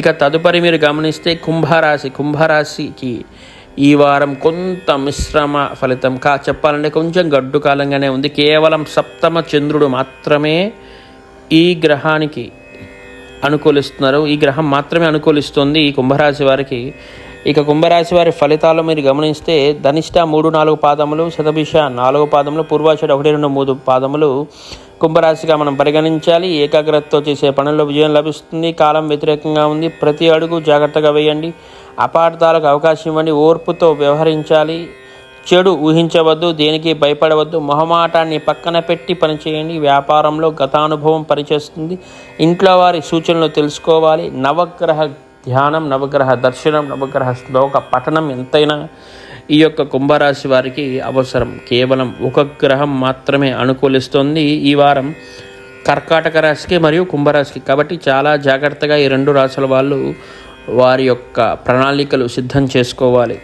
ఇక తదుపరి మీరు గమనిస్తే కుంభరాశి. కుంభరాశికి ఈ వారం కొంత మిశ్రమ ఫలితం. కా చెప్పాలంటే కొంచెం గడ్డు కాలంగానే ఉంది. కేవలం సప్తమ చంద్రుడు మాత్రమే ఈ గ్రహానికి అనుకూలిస్తున్నారు. ఈ గ్రహం మాత్రమే అనుకూలిస్తుంది ఈ కుంభరాశి వారికి. ఇక కుంభరాశి వారి ఫలితాలు మీరు గమనిస్తే ధనిష్ట మూడు నాలుగు పాదములు శతభిష నాలుగు పాదములు పూర్వాషుడు ఒకటి రెండు మూడు పాదములు కుంభరాశిగా మనం పరిగణించాలి. ఏకాగ్రతతో చేసే పనుల్లో విజయం లభిస్తుంది. కాలం వ్యతిరేకంగా ఉంది. ప్రతి అడుగు జాగ్రత్తగా వేయండి. అపార్థాలకు అవకాశం ఇవ్వండి. ఓర్పుతో వ్యవహరించాలి. చెడు ఊహించవద్దు. దేనికి భయపడవద్దు. మొహమాటాన్ని పక్కన పెట్టి పనిచేయండి వ్యాపారంలో గతానుభవం పనిచేస్తుంది. ఇంట్లో వారి సూచనలు తెలుసుకోవాలి. నవగ్రహ ధ్యానం నవగ్రహ దర్శనం నవగ్రహ శ్లోక పఠనం ఎంతైనా ఈ యొక్క కుంభరాశి వారికి అవసరం. కేవలం ఒక గ్రహం మాత్రమే అనుకూలిస్తుంది ఈ వారం. కర్కాటక రాశికి మరియు కుంభరాశికి. కాబట్టి చాలా జాగ్రత్తగా ఈ రెండు రాశుల వాళ్ళు వారి యొక్క ప్రణాళికలు సిద్ధం చేసుకోవాలి.